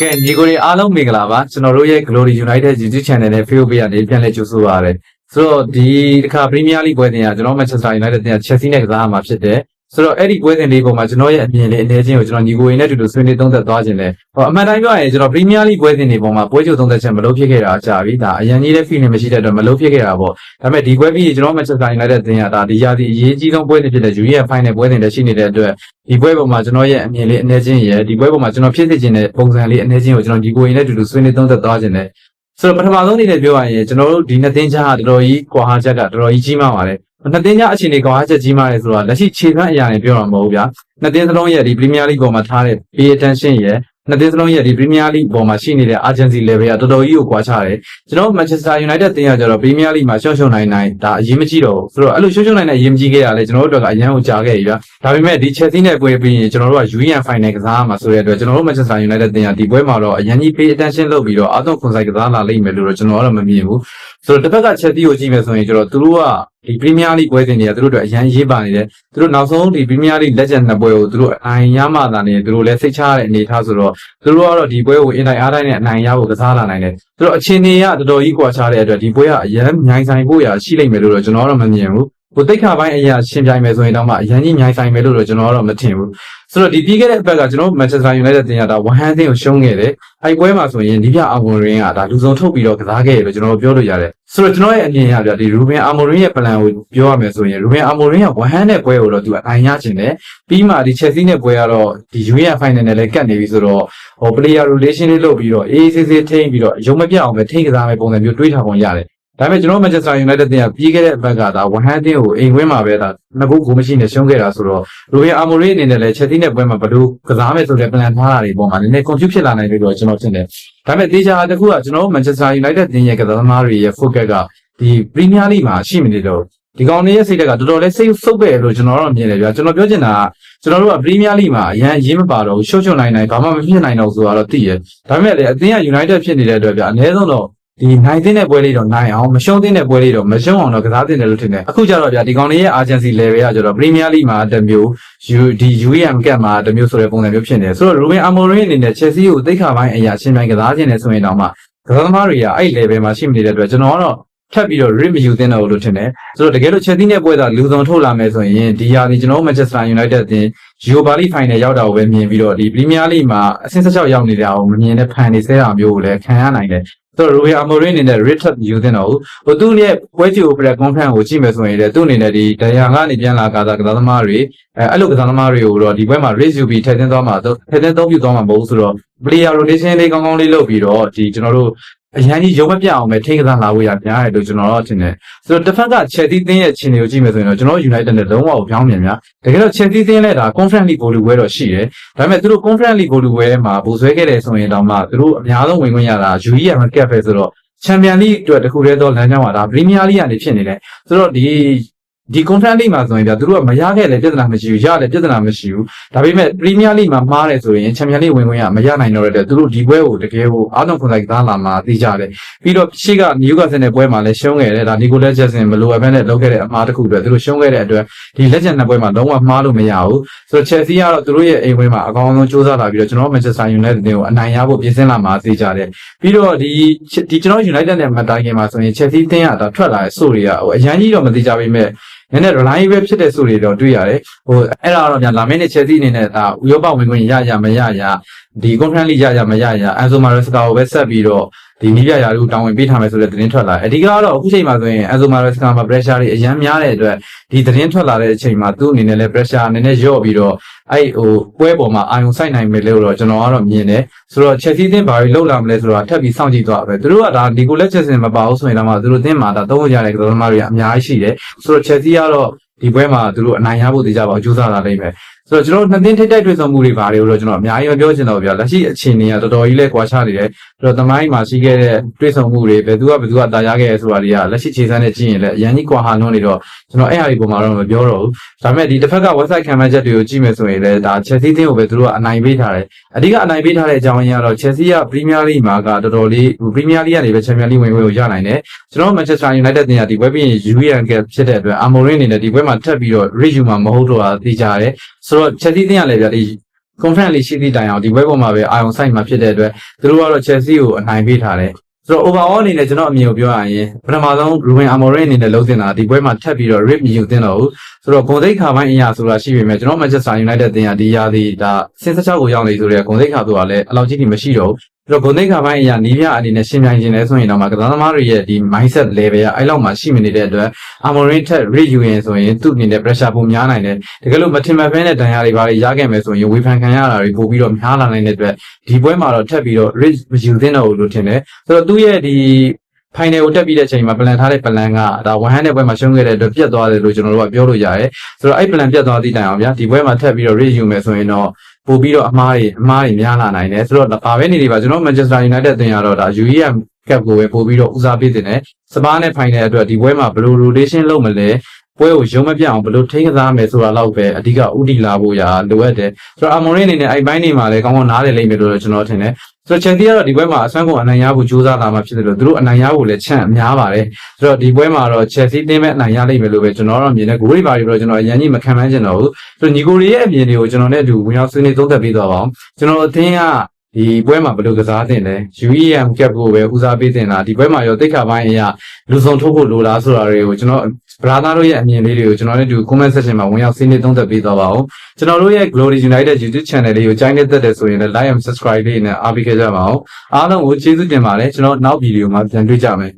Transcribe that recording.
ကဲညီကိုတွေအားလုံးမင်္ဂလာပါကျွန်တော်တို့ရဲ့ Glory United YouTube Channel နဲ့ Facebook Page ကနေပြန်လည်ကြိုဆိုပါရစေဆိုတော့ဒီတစ်ခါ Premier League ပွဲတင်ကကျွန်တော် Manchester United တင်က Chelsea နဲ့ကစားမှာဖြစ်တယ် ဆိုတော့အဲ့ဒီပွဲစဉ်လေးပုံမှာကျွန်တော်ရဲ့အမြင်လေးအနေချင်းကိုကျွန်တော်ညီကိုတွေနဲ့အတူတူဆွေးနွေးသုံးသပ်သွားခြင်းလဲဟောအမှန်တိုင်းပြောရရင်ကျွန်တော် Premier League ပွဲစဉ်တွေပုံမှာပွဲချုပ်သုံးသပ်ချက်မလုပ်ဖြစ်ခဲ့တာအကြာပြီဒါအရင်ကြီးတဲ့ feeling မရှိတဲ့အတွက်မလုပ်ဖြစ်ခဲ့တာပေါ့ဒါပေမဲ့ဒီပွဲပြီးကျွန်တော် Manchester United တင်ကဒါဒီရာသီအရေးကြီးဆုံးပွဲစဉ်ဖြစ်တဲ့ UEFA Final ပွဲစဉ်တွေရှိနေတဲ့အတွက်ဒီပွဲပုံမှာကျွန်တော်ရဲ့အမြင်လေးအနေချင်းရယ်ဒီပွဲပုံမှာကျွန်တော်ဖြစ်စေခြင်းတဲ့ပုံစံလေးအနေချင်းကိုကျွန်တော်ညီကိုတွေနဲ့အတူတူဆွေးနွေးသုံးသပ်သွားခြင်းလဲဆိုတော့ပထမဆုံးအနေနဲ့ပြောရရင်ကျွန်တော်တို့ဒီနှစ်သင်းချားကတော်တော်ကြီးကွာဟာချက်ကတော်တော်ကြီးကြီးမားပါတယ် နှစ်သင်းချားအခြေအနေကွာဟာချက်ကြီးမားတယ်ဆိုတော့လက်ရှိခြေဖမ်းအရာနဲ့ပြောတာမဟုတ်ဘူးဗျာနှစ်သင်းစလုံးရဲ့ဒီ Premier League ပေါ်မှာထားတဲ့ pay attention ရဲ့နှစ်သင်းစလုံးရဲ့ဒီ Premier League ပေါ်မှာရှိနေတဲ့ urgency level ကတော်တော်ကြီးကိုကွာခြားတယ်ကျွန်တော် Manchester United တင်းရကြတော့ Premier League မှာရှော့ရှုံနိုင်နိုင်ဒါအရေးမကြီးတော့ဘူးဆိုတော့အဲ့လိုရှော့ရှုံနိုင်နိုင်အရေးမကြီးခဲ့ရလဲကျွန်တော်တို့အတွက်ကအရန်ကိုကြားခဲ့ပြီဗျာဒါပေမဲ့ဒီ Chelsea နဲ့ပွဲပြီးရင်ကျွန်တော်တို့က UEFA Final ကစားမှာဆိုတဲ့အတွက်ကျွန်တော်တို့ Manchester United တင်းရဒီပွဲမှာတော့အရင်ကြီး pay attention လုပ်ပြီးတော့အာသွန်ခွန်ဆိုင်ကစားလာလိမ့်မယ်လို့တော့ကျွန်တော်ကတော့မမြင်ဘူး ဆိုတော့တစ်ဖက်က Chelsea ကိုကြည့်မယ်ဆိုရင်ကျွန်တော်သူတို့ကဒီ Premier League ပွဲစဉ်တွေကသူတို့အတွက်အရန်ရေးပါနေတယ်သူတို့နောက်ဆုံးဒီ Premier League Legend နှစ်ပွဲကိုသူတို့အနိုင်ရမှသာနေသူတို့လည်းစိတ်ချရတဲ့အနေအထားဆိုတော့သူတို့ကတော့ဒီပွဲကိုအင်တိုင်းအားတိုင်းနဲ့အနိုင်ရဖို့ကစားလာနိုင်တယ်သူတို့အချင်းနေရတော်တော်ကြီးကွာခြားတဲ့အတွက်ဒီပွဲကအရန်မြိုင်ဆိုင်ဖို့ရရှိလိမ့်မယ်လို့တော့ကျွန်တော်ကတော့မမြင်ဘူး ကိုတိတ်ခါပိုင်းအရာရှင်းပြိုင်မယ်ဆိုရင်တော့မှအရန်ကြီးမြိုင်ဆိုင်မယ်လို့တော့ကျွန်တော်ကတော့မထင်ဘူးဆိုတော့ဒီပြီးခဲ့တဲ့အပတ်ကကျွန်တော် Manchester United တင်ရတာဝဟန်တင်ကိုရှုံးခဲ့တယ်အဲ့ပွဲမှာဆိုရင်ဒီပြအာမွန်ရင်းကဒါလူစုံထုတ်ပြီးတော့ကစားခဲ့ရလို့ကျွန်တော်ပြောလို့ရတယ်ဆိုတော့ကျွန်တော်ရဲ့အမြင်အရပြဒီ Ruben Amorim ရဲ့ plan ကိုပြောရမယ်ဆိုရင် Ruben Amorim ကဝဟန်နဲ့ပွဲကိုတော့သူအနိုင်ရချင်တယ်ပြီးမှဒီ Chelsea နဲ့ပွဲကတော့ဒီ UEFA Final နဲ့လည်းကတ်နေပြီဆိုတော့ဟို player relation လေးလုပ်ပြီးတော့အေးဆေးဆေးထိန်းပြီးတော့ရုံမပြအောင်ပဲထိန်းကစားမယ်ပုံစံမျိုးတွေးထားပုံရတယ် ဒါပေမဲ့ကျွန်တော် Manchester United တင်ကပြီးခဲ့တဲ့အပတ်ကဒါဝဟန်တင်ကိုအိမ်ဝင်းမှာပဲဒါနှစ်ခုကိုမရှိနဲ့ရှုံးခဲ့တာဆိုတော့ Ruben Amorim အနေနဲ့လည်း Chelsea နဲ့ပွဲမှာဘယ်လိုကစားမယ်ဆိုတဲ့ plan ထားတာတွေပုံမှာနည်းနည်း confuse ဖြစ်လာနိုင်တယ်လို့ကျွန်တော်ထင်တယ်ဒါပေမဲ့တေချာတစ်ခုကကျွန်တော် Manchester United တင်ရဲ့ကစားသမားတွေရဲ့ focus ကဒီ Premier League မှာရှိမနေတော့ဒီကောင်လေးရဲ့စိတ်ဓာတ်ကတော်တော်လေးစိတ်ဆုပ်ပဲလို့ကျွန်တော်တော့မြင်တယ်ဗျာကျွန်တော်ပြောချင်တာကကျွန်တော်တို့က Premier League မှာအရန်ရင်းမပါတော့ဘူးရှုပ်ချွတ်နိုင်နိုင်ဘာမှမဖြစ်နိုင်တော့ဆိုတော့သိရဲ့ဒါပေမဲ့လေအသင်းက United ဖြစ်နေတဲ့အတွက်ဗျာအနည်းဆုံးတော့ ဒီနိုင်တဲ့ပွဲလေးတော့နိုင်အောင်မရှုံးတဲ့ပွဲလေးတော့မရှုံးအောင်တော့ကစားတင်တယ်လို့ထင်တယ်အခုကျတော့ဗျာဒီကောင်လေးရဲ့ urgency level ကကျတော့ Premier League မှာတစ်မျိုး U ဒီ UAM ကတ်မှာတစ်မျိုးဆိုတဲ့ပုံစံမျိုးဖြစ်နေတယ်ဆိုတော့ Ruben Amorim အနေနဲ့ Chelsea ကိုသိခါပိုင်းအရာရှင်းပိုင်းကစားခြင်းနဲ့ဆိုရင်တော့မှကစားသမားတွေကအဲ့ level မှာရှိမနေတဲ့အတွက်ကျွန်တော်ကတော့ထပ်ပြီးတော့ rip မယူသင့်တော့ဘူးလို့ထင်တယ်ဆိုတော့တကယ်လို့ Chelsea နဲ့ပွဲတာလူစုံထုတ်လာမယ်ဆိုရင်ဒီဟာဒီကျွန်တော် Manchester United အသင်း Europa League Final ရောက်တာကိုပဲမြင်ပြီးတော့ဒီ Premier League မှာအဆင့်16ရောက်နေတာကိုမမြင်တဲ့ဖန်နေဆဲတာမျိုးကိုလည်းခံရနိုင်တယ်ဆို တော့ Ruben Amorim အနေနဲ့ rip ထပ်ယူသင့်တော့ဘူးဟိုသူ့ရဲ့ပွဲကြည့် opera conference ကိုကြည့်မယ်ဆိုရင်လည်းသူ့အနေနဲ့ဒီဒရန်ကနေပြန်လာကစားကစားသမားတွေအဲအဲ့လိုကစားသမားတွေကိုတော့ဒီပွဲမှာ race ယူပြီးထည့်သွင်းသွားမှာထည့်သွင်းသုံးပြသွားမှာမဟုတ်ဘူးဆိုတော့ player rotation လေးကောင်းကောင်းလေးလုပ်ပြီးတော့ဒီကျွန်တော်တို့ အရန်ကြီးရုံမပြအောင်ပဲထိန်းကစားလာဖို့ရများတယ်လို့ကျွန်တော်တော့ထင်တယ်ဆိုတော့တစ်ဖက်က Chelsea သင်းရဲ့ခြေနေကိုကြည့်မယ်ဆိုရင်တော့ကျွန်တော် United နဲ့လုံးဝကိုပြောင်းပြန်များတကယ်တော့ Chelsea သင်းလည်းဒါ Conference League ဘောလုံးပွဲတော့ရှိတယ်ဒါပေမဲ့သူတို့ Conference League ဘောလုံးပွဲမှာဘူဆွဲခဲ့တယ်ဆိုရင်တောင်မှသူတို့အများဆုံးဝင်ခွင့်ရတာ UEFA Cup ပဲဆိုတော့ချန်ပီယံလိအတွက်တခုတည်းသောလမ်းကြောင်းကဒါပရီးမီးယားလိကနေဖြစ်နေတယ်ဆိုတော့ဒီ ဒီ contract လိမှာဆိုရင်ပြသူတို့ကမရခဲ့လည်းပြဿနာမရှိဘူးရလည်းပြဿနာမရှိဘူးဒါပေမဲ့ပရီးမီးယားလိမှာမှားတယ်ဆိုရင်ချန်ပီယံလိဝင်ခွင့်ရမရနိုင်တော့တဲ့သူတို့ဒီပွဲကိုတကယ်ကိုအားလုံးခွန်ဆိုင်သားလာမှာသိကြတယ်ပြီးတော့ရှေ့ကနယူကာဆယ်နဲ့ပွဲမှာလည်းရှုံးခဲ့တယ်ဒါနီကိုလက်ဂျက်ဆင်မလိုအပ်ဘဲနဲ့လုပ်ခဲ့တဲ့အမှားတစ်ခုအတွက်သူတို့ရှုံးခဲ့တဲ့အတွက်ဒီလက်ဂျက်နှစ်ပွဲမှာလုံးဝမှားလို့မရဘူးဆိုတော့ Chelsea ကတော့သူတို့ရဲ့အိမ်ဝင်းမှာအကောင်းဆုံးစူးစမ်းလာပြီးတော့ကျွန်တော် Manchester United ကိုအနိုင်ရဖို့ပြင်ဆင်လာမှာသိကြတယ်ပြီးတော့ဒီဒီကျွန်တော် United နဲ့မတိုင်ခင်မှာဆိုရင် Chelsea တင်းရတာထွက်လာတဲ့ဆိုတွေကဟိုအရန်ကြီးတော့မသိကြပေမဲ့ နည်းနည်း reliable ဖြစ်တဲ့ဆိုတွေတော့တွေ့ရတယ်ဟိုအဲ့ဒါတော့ညာလာမင်းနဲ့ Chelsea အနေနဲ့ဒါဥရောပဝင်ခွင့်ရရမရရဒီ conference league ရရမရရ Enzo Maresca ကိုပဲဆက်ပြီးတော့ဒီနီးပြရာတွေကိုတောင်းဝင်ပေးထားမယ်ဆိုတဲ့သတင်းထွက်လာအဓိကတော့အခုချိန်မှာဆိုရင် Enzo Maresca မှာ pressure တွေအများများတဲ့အတွက်ဒီသတင်းထွက်လာတဲ့အချိန်မှာသူ့အနေနဲ့လည်း pressure နည်းနည်းလျော့ပြီးတော့အဲ့ဟိုပွဲပေါ်မှာအာယုံစိုက်နိုင်မယ်လို့တော့ကျွန်တော်ကတော့မြင်တယ်ဆိုတော့ Chelsea တင်းဘာတွေလောက်လာမလဲဆိုတော့ထပ်ပြီးစောင့်ကြည့်သွားပဲသူတို့ကဒါဒီကိုလက်ချက်စင်မပါဘူးဆိုရင်တော့မှသူတို့တင်းမှာဒါသုံးရတဲ့ကစားသမားတွေအများကြီးရှိတယ်ဆိုတော့ Chelsea ကတော့ဒီပွဲမှာသူတို့အနိုင်ရဖို့တည်ကြပါအောင်ကြိုးစားလာနိုင်မယ် ဆိုတော့ကျွန်တော်နှစ်သင်းထိပ်တိုက်တွေ့ဆုံမှုတွေဘာတွေကိုတော့ကျွန်တော်အများကြီးမပြောချင်တော့ဗျာလက်ရှိအခြေအနေကတော်တော်ကြီးလဲကွာခြားနေတယ်ဆိုတော့သမိုင်းမှာရှိခဲ့တဲ့တွေ့ဆုံမှုတွေဘယ်သူကဘယ်သူကတာရခဲ့ရဲဆိုတာတွေကလက်ရှိခြေစမ်းနဲ့ကြည့်ရင်လည်းအရင်ကြီးကွာဟာလွန်းနေတော့ကျွန်တော်အဲ့ဟာတွေပုံမှာတော့မပြောတော့ဘူးဒါပေမဲ့ဒီတစ်ဖက်က website ခံမှန်းချက်တွေကိုကြည့်မယ်ဆိုရင်လည်းဒါ Chelsea တင်းကိုပဲသူတို့ကအနိုင်ပေးထားတယ်အဓိကအနိုင်ပေးထားတဲ့အကြောင်းရင်းကတော့ Chelsea က Premier League မှာကတော်တော်လေး Premier League ကနေပဲ Champions League ဝင်ခွင့်ကိုရနိုင်တယ်ကျွန်တော် Manchester United တင်ကဒီပွဲပြီးရင် UEFA Cup ဖြစ်တဲ့အတွက် Amorim အနေနဲ့ဒီပွဲမှာထပ်ပြီးတော့ review မှာမဟုတ်တော့တာသိကြတယ်ဆိုတော့ Chelsea တင်ကလည်းဗျာဒီ conference လေးရှိသည့်တိုင်အောင်ဒီပွဲပေါ်မှာပဲအာရုံစိုက်မှာဖြစ်တဲ့အတွက်သူတို့ကတော့ Chelsea ကိုအနိုင်ပေးထားတယ်ဆိုတော့ overall အနေနဲ့ကျွန်တော်အမြင်ကိုပြောရရင်ပထမဆုံး Ruben Amorim အနေနဲ့လုံးတင်တာဒီပွဲမှာထပ်ပြီးတော့ rip မြူတင်တော့ဘူးဆိုတော့ဂုံသိက္ခာပိုင်းအရာဆိုတာရှိပေမဲ့ကျွန်တော် Manchester United တင်ရဒီရာဒီဒါစင်16ကိုရောက်နေဆိုတဲ့ဂုံသိက္ခာဆိုတာလည်းအလောက်ကြီးကြီးမရှိတော့ဘူး ဆိုတော့ဂုံသိက္ခာပိုင်းအရာနီးပြအနေနဲ့ရှင်းပြခြင်းလဲဆိုရင်တော့မှကစားသမားတွေရဲ့ဒီ mindset level ကအဲ့လောက်မှရှိမနေတဲ့အတွက် Amorim ထက် rip ယူရင်ဆိုရင်သူ့အနေနဲ့ pressure ပုံများနိုင်တယ်တကယ်လို့မထင်မှတ်ဘဲနဲ့တန်ရာတွေဘာတွေရခဲ့မယ်ဆိုရင်ဝေဖန်ခံရတာတွေပို့ပြီးတော့များလာနိုင်တဲ့အတွက်ဒီပွဲမှာတော့ထပ်ပြီးတော့ rip မယူသင့်တော့ဘူးလို့ထင်တယ်ဆိုတော့သူ့ရဲ့ဒီ final ကိုတက်ပြီးတဲ့အချိန်မှာ plan ထားတဲ့ plan ကဒါ100တဲ့ပွဲမှာရှုံးခဲ့တဲ့အတွက်ပြတ်သွားတယ်လို့ကျွန်တော်တို့ကပြောလို့ရတယ်ဆိုတော့အဲ့ plan ပြတ်သွားသည့်တိုင်အောင်ဗျာဒီပွဲမှာထပ်ပြီးတော့ rip ယူမယ်ဆိုရင်တော့ ပို့ပြီးတော့အမားတွေအမားတွေများလာနိုင်တယ်ဆိုတော့ဘာပဲနေနေပါကျွန်တော် Manchester United တင်ရတော့ဒါ UEM cap ကိုပဲပို့ပြီးတော့ဦးစားပေးတင်တယ်စပါးနဲ့ final အတွက်ဒီပွဲမှာဘယ်လို rotation လုပ်မလဲ ပွဲကိုရုံးမပြအောင်ဘယ်လိုထိန်းကစားမယ်ဆိုတာတော့ပဲအဓိကဥတီလာဖို့ရာလိုအပ်တယ်ဆိုတော့အမော်ရင်းအနေနဲ့အဲ့ဘိုင်းနေမှာလည်းကောင်းကောင်းနားလည်လိမ့်မယ်လို့ကျွန်တော်ထင်တယ်ဆိုတော့ Chelsea ကတော့ဒီပွဲမှာအစွမ်းကုန်အနိုင်ရဖို့ကြိုးစားလာမှာဖြစ်တယ်လို့သူတို့အနိုင်ရဖို့လည်းချန့်အများပါတယ်ဆိုတော့ဒီပွဲမှာတော့ Chelsea တင်းမဲ့အနိုင်ရလိမ့်မယ်လို့ပဲကျွန်တော်တော့မြင်တယ်ဂိုးတွေပါပြီးတော့ကျွန်တော်အရင်ကြီးမခံမှန်းချင်တော့ဘူးဆိုတော့ညီကိုတွေရဲ့အမြင်တွေကိုကျွန်တော်နဲ့အတူဝင်ရောက်ဆွေးနွေးသုံးသပ်ပေးသွားပါအောင်ကျွန်တော်အသင်းက ဒီပွဲမှာဘယ်လိုကစားတင်လဲ UEM cap ကိုပဲဦးစားပေးတင်တာဒီပွဲမှာရောတိတ်ခါပိုင်းအရာလူဆောင်ထုတ်ဖို့လိုလားဆိုတာတွေကိုကျွန်တော်ဗလာသားတို့ရဲ့အမြင်လေးတွေကိုကျွန်တော်နဲ့အတူ comment section မှာဝင်ရောက်ဆွေးနွေးသုံးသပ်ပေးသွားပါအောင်ကျွန်တော်တို့ရဲ့ Glory United YouTube channel လေးကိုကြိုင်းနေသက်တယ်ဆိုရင်လည်း like and subscribe လေးနဲ့အားပေးခဲ့ကြပါအောင်အားလုံးကိုကျေးဇူးတင်ပါတယ်ကျွန်တော်နောက်ဗီဒီယိုမှာပြန်တွေ့ကြမယ်